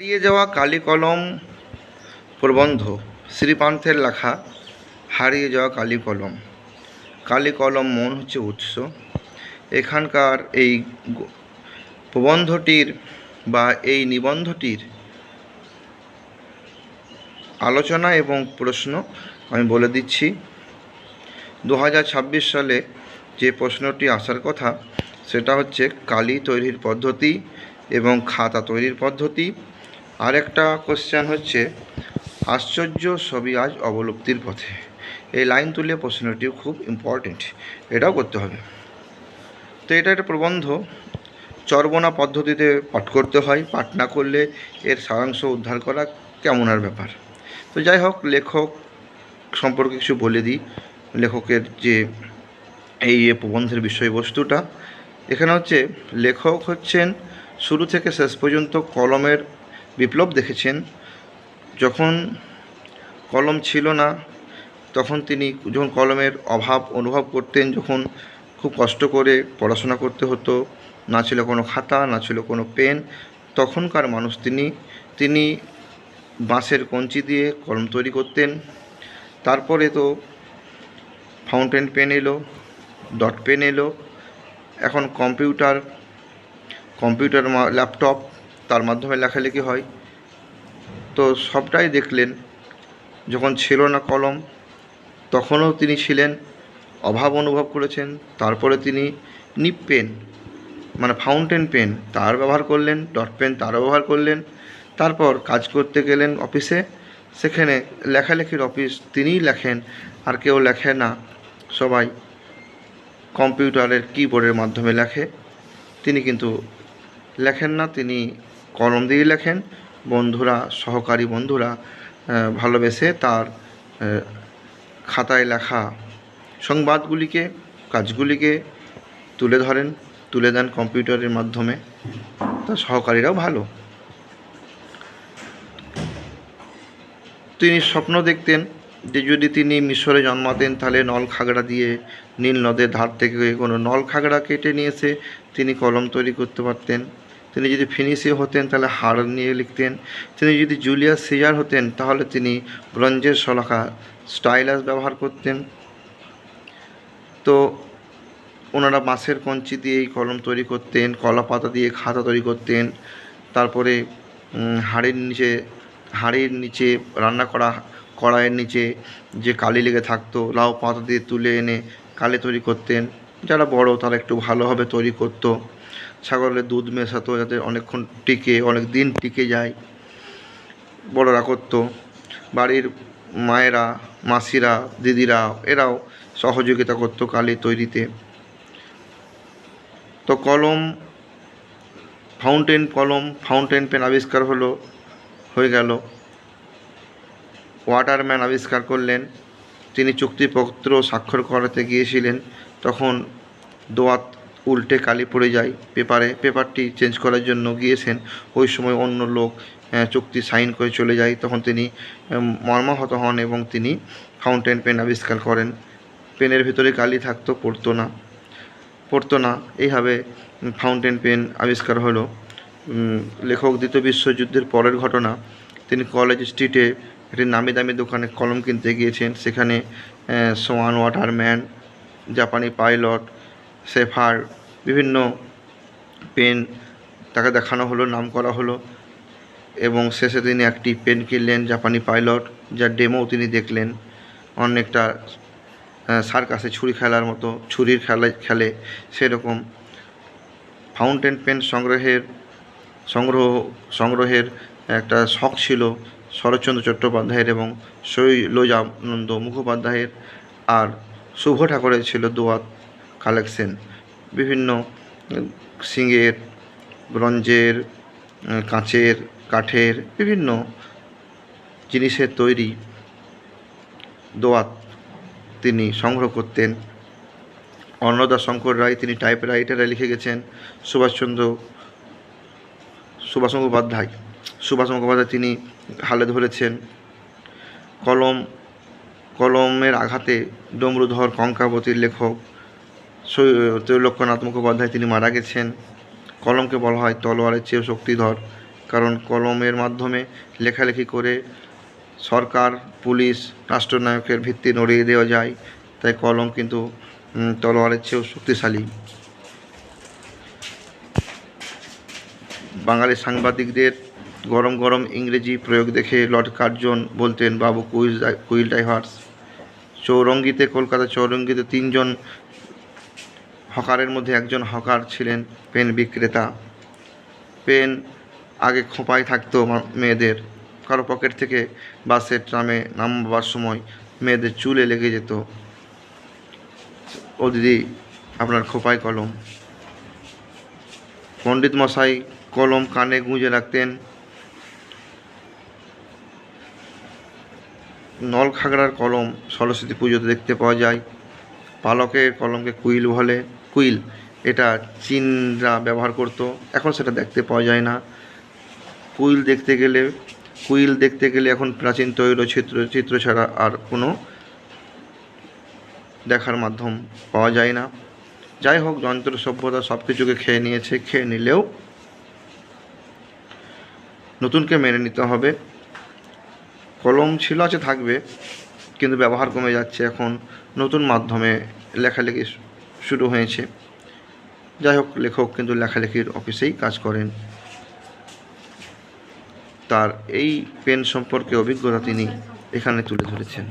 হারিয়ে যাওয়া কালি কলম প্রবন্ধ, শ্রীপান্থের লেখা, হারিয়ে যাওয়া কালি কলম। কালি কলম মন হচ্ছে উৎস। এখানকার এই প্রবন্ধটির বা এই নিবন্ধটির আলোচনা এবং প্রশ্ন আমি বলে দিচ্ছি। দু হাজার ছাব্বিশ সালে যে প্রশ্নটি আসার কথা, সেটা হচ্ছে কালি তৈরির পদ্ধতি এবং খাতা তৈরির পদ্ধতি। আরেকটা কোশ্চেন হচ্ছে, আশ্চর্য ছবি আজ অবলুপ্তির পথে। এই লাইন তুলে প্রশ্নটিও খুব ইম্পর্টেন্ট এটাও করতে হবে। তো এটা একটা প্রবন্ধ চর্বনা পদ্ধতিতে পাঠ করতে হয়, পাঠ না করলে এর সারাংশ উদ্ধার করা কেমন আর ব্যাপার? তো যাই হোক, লেখক সম্পর্কে কিছু বলে দিই। লেখকের যে এই প্রবন্ধের বিষয়বস্তুটা, এখানে হচ্ছে, লেখক হচ্ছেন শুরু থেকে শেষ পর্যন্ত কলমের বিপ্লব দেখেছেন, যখন কলম ছিল না, তখন তিনি যখন কলমের অভাব অনুভব করতেন, যখন খুব কষ্ট করে পড়াশোনা করতে হতো, না ছিল কোনো খাতা, না ছিল কোনো পেন, তখনকার মানুষ তিনি তিনি বাঁশের কঞ্চি দিয়ে কলম তৈরি করতেন। তারপরে তো ফাউন্টেন পেন এলো, ডট পেন এলো, এখন কম্পিউটার কম্পিউটার ল্যাপটপ তার মাধ্যমে লেখালেখি হয়। তো সবটাই দেখলেন। যখন ছিল না কলম, তখনও তিনি ছিলেন, অভাব অনুভব করেছেন। তারপরে তিনি নিপ পেন মানে ফাউন্টেন পেন, তার ব্যবহার করলেন, ডট পেন তারও ব্যবহার করলেন। তারপর কাজ করতে গেলেন অফিসে। সেখানে লেখালেখির অফিস তিনিই লেখেন, আর কেউ লেখে না। সবাই কম্পিউটারের কিবোর্ডের মাধ্যমে লেখে। তিনি কিন্তু লেখেন না, তিনি কলম দিয়ে লেখেন, বন্ধুরা, সহকারী বন্ধুরা ভালোবেসে তার খাতায় লেখা সংবাদগুলিকে, কাজগুলিকে তুলে ধরেন, তুলে দেন কম্পিউটারের মাধ্যমে। তার সহকারীরাও ভালো। তিনি স্বপ্ন দেখতেন যে যদি তিনি মিশরে জন্মাতেন, তাহলে নল খাগড়া দিয়ে নীল নদের ধার থেকে কোনো নল খাগড়া কেটে নিয়ে এসে তিনি কলম তৈরি করতে পারতেন। তিনি যদি ফিনিশিয়ে হতেন, তাহলে হাড় নিয়ে লিখতেন। তিনি যদি জুলিয়াস সিজার হতেন, তাহলে তিনি ব্রঞ্জের শলাকা স্টাইলাস ব্যবহার করতেন। তো ওনারা বাঁশের কঞ্চি দিয়েই কলম তৈরি করতেন, কলা পাতা দিয়ে খাতা তৈরি করতেন। তারপরে হাঁড়ির নিচে হাঁড়ির নিচে রান্না করা কড়াইয়ের নিচে যে কালি লেগে থাকতো, লাউ পাতা দিয়ে তুলে এনে কালি তৈরি করতেন। যারা বড়, তারা একটু ভালোভাবে তৈরি করতো। ছাগলের দুধ মেশাতো যাতে অনেকক্ষণ টিকে অনেক দিন টিকে যায়। বড়রা করতো। বাড়ির মায়েরা, মাসিরা, দিদিরা এরাও সহযোগিতা করতো কালি তৈরিতে। তো কলম, ফাউন্টেন কলম, ফাউন্টেন পেন আবিষ্কার হলো, হয়ে গেল। ওয়াটারম্যান আবিষ্কার করলেন। তিনি চুক্তিপত্র স্বাক্ষর করাতে গিয়েছিলেন। তখন দোয়াত উল্টে কালি পড়ে যায়। পেপারে, পেপারটি চেঞ্জ করার জন্য গিয়েছেন। ওই সময় অন্য লোক চুক্তি সাইন করে চলে যায়। তখন তিনি মর্মাহত হন এবং তিনি ফাউন্টেন পেন আবিষ্কার করেন। পেনের ভিতরে কালি থাকতো, পড়তো না পড়তো না। এইভাবে ফাউন্টেন পেন আবিষ্কার হলো। লেখক দ্বিতীয় বিশ্বযুদ্ধের পরের ঘটনা। তিনি কলেজ স্ট্রিটে একটি নামি দামি দোকানে কলম কিনতে গিয়েছেন। সেখানে সোয়ান ওয়াটারম্যান, জাপানি পাইলট সেফার, বিভিন্ন পেন তাকে দেখানো হলো, নাম করা হলো এবং শেষে তিনি একটি পেন কিনলেন, জাপানি পাইলট, যার ডেমো তিনি দেখলেন। অনেকটা সার্কাসে ছুরি খেলার মতো, ছুরির খেলা, খেলে সেরকম। ফাউন্টেন পেন সংগ্রহের, সংগ্রহ, সংগ্রহের একটা শখ ছিল শরৎচন্দ্র চট্টোপাধ্যায়ের এবং শৈলজানন্দ মুখোপাধ্যায়ের। আর শুভ ঠাকুরের ছিল দোয়াত কালেকশন বিভিন্ন সিংয়ের ব্রঞ্জের কাঁচের, কাঠের, বিভিন্ন জিনিসের তৈরি দোয়াত তিনি সংগ্রহ করতেন। অন্নদা শঙ্কর রায় তিনি টাইপ রাইটারে লিখে গেছেন। সুভাষচন্দ্র, সুভাষ মুখোপাধ্যায় সুভাষ মুখোপাধ্যায় তিনি হালে ধরেছেন। কলম, কলমের আঘাতে ডমরুধর কঙ্কাবতীর লেখক ত্রৈলোক্যনাথ মুখোপাধ্যায় তিনি মারা গেছেন। কলমকে বলা হয় তলোয়ারের চেয়েও শক্তিধর, কারণ কলমের মাধ্যমে লেখালেখি করে সরকার, পুলিশ, রাষ্ট্রনায়কের ভিত্তি নড়িয়ে দেওয়া যায়, তাই কলম কিন্তু তলোয়ারের চেয়েও শক্তিশালী। বাঙালি সাংবাদিকদের গরম গরম ইংরেজি প্রয়োগ দেখে লর্ড কার্জন বলতেন, বাবু, কুইল কুইল ডাইভার্স চৌরঙ্গিতে কলকাতা চৌরঙ্গিতে তিনজন হকারের মধ্যে একজন হকার ছিলেন পেন বিক্রেতা। পেন আগে খোঁপায় থাকতো মেয়েদের। কারও পকেট থেকে বাসে ট্রামে নামবার সময় মেয়েদের চুলে লেগে যেত। ও দিদি, আপনার খোপায় কলম। পণ্ডিত মশাই, কলম কানে গুঁজে রাখতেন। নলখাগড়ার কলম সরস্বতী পুজোতে দেখতে পাওয়া যায়। পালকের কলমকে কুইল বলে। কুইল, এটা চীনরা ব্যবহার করত, এখন সেটা দেখতে পাওয়া যায় না। কুইল দেখতে গেলে, কুইল দেখতে গেলে এখন প্রাচীন তৈল চিত্র চিত্র ছাড়া আর কোনো দেখার মাধ্যম পাওয়া যায় না। যাই হোক, যন্ত্র সভ্যতা সব কিছুকে খেয়ে নিয়েছে, খেয়ে নিলেও নতুনকে মেনে নিতে হবে। কলম ছিল আছে, থাকবে, কিন্তু ব্যবহার কমে যাচ্ছে এখন। নতুন মাধ্যমে লেখালেখি শুরু হয়েছে। যাই হোক, লেখক কিন্তু লেখালেখির অফিসেই কাজ করেন। তার এই পেন সম্পর্কে অভিজ্ঞতা তিনি এখানে তুলে ধরেছেন।